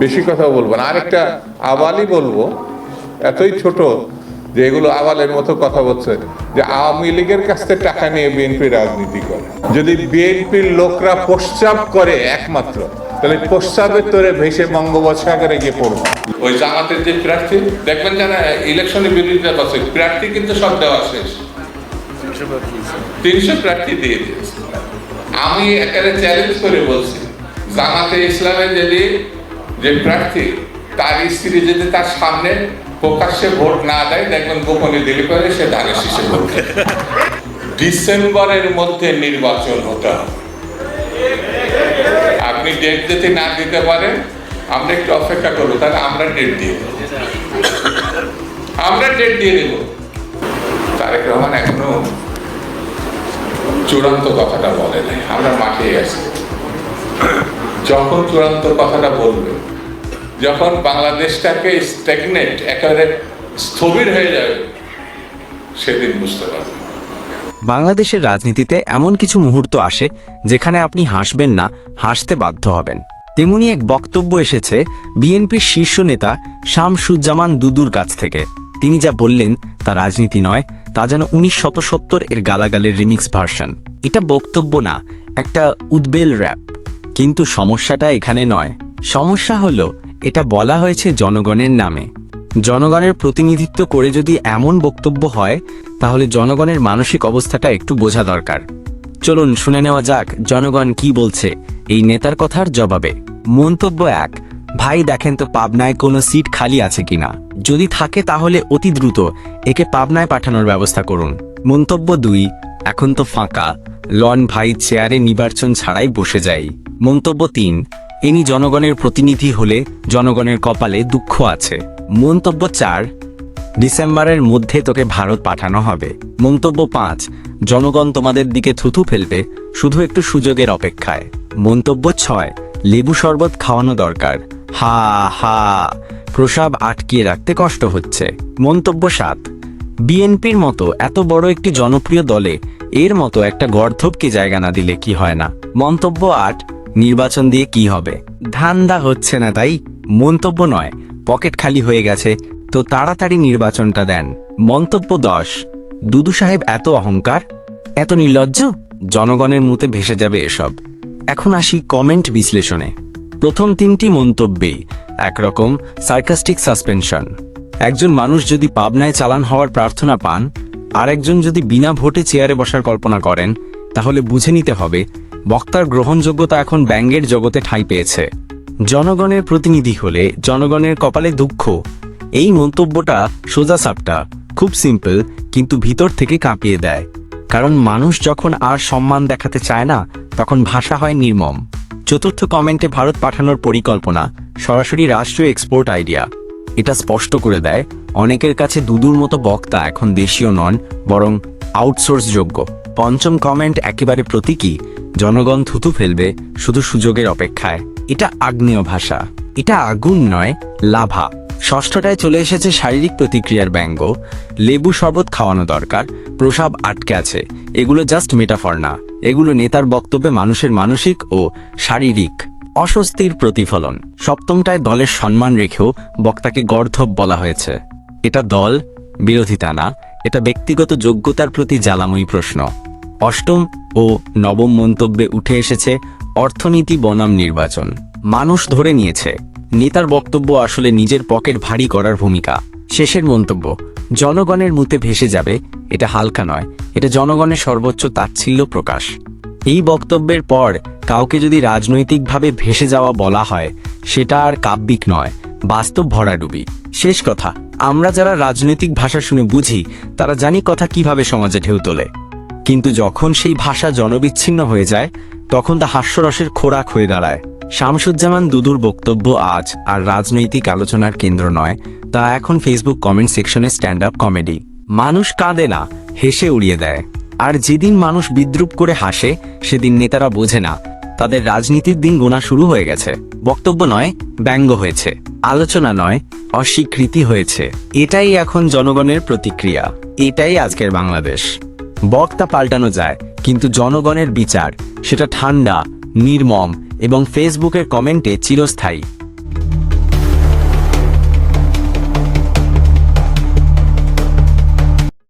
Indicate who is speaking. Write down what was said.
Speaker 1: বেশি কথা বলব না। আরেকটা আবালই বলব, এতই ছোট যে এগুলো আবালের মতো কথা বলছে, যে আওয়ামী লীগের কাছ থেকে টাকা নিয়ে বিএনপি রাজনীতি করে। যদি বিএনপির লোকরা প্রস্তাব করে একমাত্র, তাহলে প্রস্তাবের তোরে ভেসে বঙ্গোপসাগরে গিয়ে পড়ব। ওই জামাতের যে প্রার্থী, দেখবেন যেন ইলেকশনে বিরোধিতা করছে, প্রার্থী কিন্তু সব দেওয়া শেষ। তিনশো প্রার্থী দিয়ে দিয়েছে। আমি একেবারে চ্যালেঞ্জ করে বলছি, জামাতে ইসলামে যদি যে প্রার্থী, তার স্ত্রী যদি তার সামনে প্রকাশ্যে ভোট না দেয়, দেখবেন গোপনে দিলে পরে সে ধানের শীষে ভোট ডিসেম্বরের মধ্যে নির্বাচন হতে হবে। আপনি ডেট যদি না দিতে পারেন, আমরা একটু অপেক্ষা করব, তাহলে আমরা ডেট দিয়ে দেবো। আমরা ডেট দিয়ে দেব। তারেক রহমান এখনও চূড়ান্ত কথাটা বলে নাই, আমরা মাঠে আছি। যখন চূড়ান্ত কথাটা বলবে, যখন বাংলাদেশটাকে স্ট্যাগনেট একেবারে স্থবির হয়ে যাবে, সেদিন বুঝতে পারবে।
Speaker 2: বাংলাদেশের রাজনীতিতে এমন কিছু মুহূর্ত আসে যেখানে আপনি হাসবেন না, হাসতে বাধ্য হবেন। তেমনি এক বক্তব্য এসেছে বিএনপির শীর্ষ নেতা শামসুজ্জামান দুদুর কাছ থেকে। তিনি যা বললেন তা রাজনীতি নয়, তা যেন উনিশ শত সত্তর এর গালাগালের রিমিক্স ভার্সন। এটা বক্তব্য না, একটা উদ্বেল র্যাপ কিন্তু সমস্যাটা এখানে নয়। সমস্যা হলো, এটা বলা হয়েছে জনগণের নামে। জনগণের প্রতিনিধিত্ব করে যদি এমন বক্তব্য হয়, তাহলে জনগণের মানসিক অবস্থাটা একটু বোঝা দরকার। চলুন শুনে নেওয়া যাক জনগণ কি বলছে এই নেতার কথার জবাবে। মন্তব্য এক, ভাই দেখেন তো পাবনায় কোনো সিট খালি আছে কিনা যদি থাকে তাহলে অতি দ্রুত একে পাবনায় পাঠানোর ব্যবস্থা করুন। মন্তব্য দুই, এখন তো ফাঁকা। লন ভাই চেয়ারে নির্বাচন ছাড়াই বসে যাই মন্তব্য তিন, ইনি জনগণের প্রতিনিধি হলে জনগণের কপালে দুঃখ আছে। মন্তব্য চার, ডিসেম্বরের মধ্যে তোকে ভারত পাঠানো হবে। মন্তব্য পাঁচ, জনগণ তোমাদের দিকে থুথু ফেলবে, শুধু একটু সুযোগের অপেক্ষায়। মন্তব্য ছয়, লেবু শরবত খাওয়ানো দরকার। হা হা, প্রসাব আটকিয়ে রাখতে কষ্ট হচ্ছে। মন্তব্য সাত, বিএনপির মতো এত বড় একটি জনপ্রিয় দলে এর মতো একটা গর্ধবকে জায়গা না দিলে কি হয় না? মন্তব্য আট, নির্বাচন দিয়ে কি হবে? ধান্দা হচ্ছে না তাই? মন্তব্য নয়, পকেট খালি হয়ে গেছে, তো তাড়াতাড়ি নির্বাচনটা দেন। মন্তব্য দশ, দুদু সাহেব এত অহংকার? এত নির্লজ্জ? জনগণের মুতে ভেসে যাবে এসব। এখন আসি কমেন্ট বিশ্লেষণে। প্রথম তিনটি মন্তব্যে, একরকম সার্কাস্টিক সাসপেনশন। একজন মানুষ যদি পাবনায় চালান হওয়ার প্রার্থনা পান আরেকজন যদি বিনা ভোটে চেয়ারে বসার কল্পনা করেন, তাহলে বুঝে নিতে হবে, বক্তার গ্রহণযোগ্যতা এখন ব্যাঙ্গের জগতে ঠাঁই পেয়েছে। জনগণের প্রতিনিধি হলে জনগণের কপালে দুঃখ। এই মন্তব্যটা সোজা সাপটা, খুব সিম্পল কিন্তু ভিতর থেকে কাঁপিয়ে দেয়। কারণ মানুষ যখন আর সম্মান দেখাতে চায় না, তখন ভাষা হয় নির্মম। চতুর্থ কমেন্টে ভারত পাঠানোর পরিকল্পনা, সরাসরি রাষ্ট্রীয় এক্সপোর্ট আইডিয়া এটা স্পষ্ট করে দেয় অনেকের কাছে দুদুর মতো বক্তা এখন দেশীয় নন, বরং আউটসোর্স যোগ্য। পঞ্চম কমেন্ট একেবারে প্রতীকী, জনগণ থুতু ফেলবে শুধু সুযোগের অপেক্ষায়। এটা আগ্নেয় ভাষা। এটা আগুন নয়, লাভা। ষষ্ঠটায় চলে এসেছে শারীরিক প্রতিক্রিয়ার ব্যঙ্গ। লেবু শরবত খাওয়ানো দরকার, প্রসাব আটকে আছে। এগুলো জাস্ট মেটাফর না। এগুলো নেতার বক্তব্যে মানুষের মানসিক ও শারীরিক অস্বস্তির প্রতিফলন। সপ্তমটায় দলের সম্মান রেখেও বক্তাকে গর্ধব বলা হয়েছে। এটা দল বিরোধিতা না এটা ব্যক্তিগত যোগ্যতার প্রতি জ্বালাময়ী প্রশ্ন। অষ্টম ও নবম মন্তব্যে উঠে এসেছে অর্থনীতি বনাম নির্বাচন। মানুষ ধরে নিয়েছে, নেতার বক্তব্য আসলে নিজের পকেট ভারী করার ভূমিকা। শেষের মন্তব্য, জনগণের মুতে ভেসে যাবে, এটা হালকা নয়, এটা জনগণের সর্বোচ্চ তাচ্ছিল্য প্রকাশ। এই বক্তব্যের পর কাউকে যদি রাজনৈতিকভাবে ভেসে যাওয়া বলা হয়, সেটা আর কাব্যিক নয় বাস্তব ভরাডুবি শেষ কথা, আমরা যারা রাজনৈতিক ভাষা শুনে বুঝি, তারা জানি কথা কীভাবে সমাজে ঢেউ তোলে। কিন্তু যখন সেই ভাষা জনবিচ্ছিন্ন হয়ে যায়, তখন তা হাস্যরসের খোরাক হয়ে দাঁড়ায়। শামসুজ্জামান দুদুর বক্তব্য আজ আর রাজনৈতিক আলোচনার কেন্দ্র নয়, তা এখন ফেসবুক কমেন্ট সেকশনে স্ট্যান্ড আপ কমেডি মানুষ কাঁদে না, হেসে উড়িয়ে দেয়। আর যেদিন মানুষ বিদ্রুপ করে হাসে, সেদিন নেতারা বোঝে না তাদের রাজনীতির দিন গোনা শুরু হয়ে গেছে। বক্তব্য নয়, ব্যঙ্গ হয়েছে। আলোচনা নয়, অস্বীকৃতি হয়েছে। এটাই এখন জনগণের প্রতিক্রিয়া। এটাই আজকের বাংলাদেশ। বক্তা পাল্টানো যায়, কিন্তু জনগণের বিচার, সেটা ঠান্ডা, নির্মম এবং ফেসবুকের কমেন্টে চিরস্থায়ী।